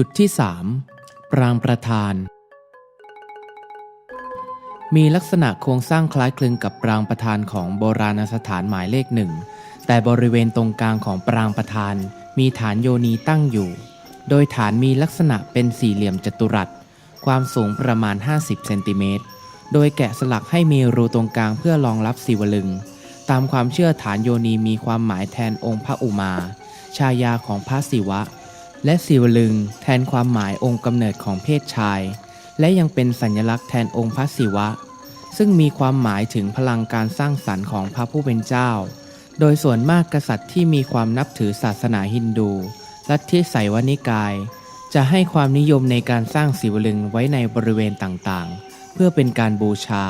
จุดที่3ปรางประธาน มีลักษณะโครงสร้างคล้ายคลึงกับปรางประธานของโบราณสถานหมายเลขหนึ่ง แต่บริเวณตรงกลางของปรางประธาน มีฐานโยนีตั้งอยู่ โดยฐานมีลักษณะเป็นสี่เหลี่ยมจัตุรัส ความสูงประมาณ 50 เซนติเมตร โดยแกะสลักให้มีรูตรงกลางเพื่อรองรับศิวลึง ตามความเชื่อฐานโยนีมีความหมายแทนองค์พระอุมา ชายาของพระศิวะ และศิวลึงแทนความหมายองค์กำเนิดของเพศชาย และยังเป็นสัญลักษณ์แทนองค์พระศิวะ ซึ่งมีความหมายถึงพลังการสร้างสรรค์ของพระผู้เป็นเจ้า โดยส่วนมากกษัตริย์ที่มีความนับถือศาสนาฮินดู ลัทธิไสวนิกาย จะให้ความนิยมในการสร้างศิวลึงไว้ในบริเวณต่างๆ เพื่อเป็นการบูชา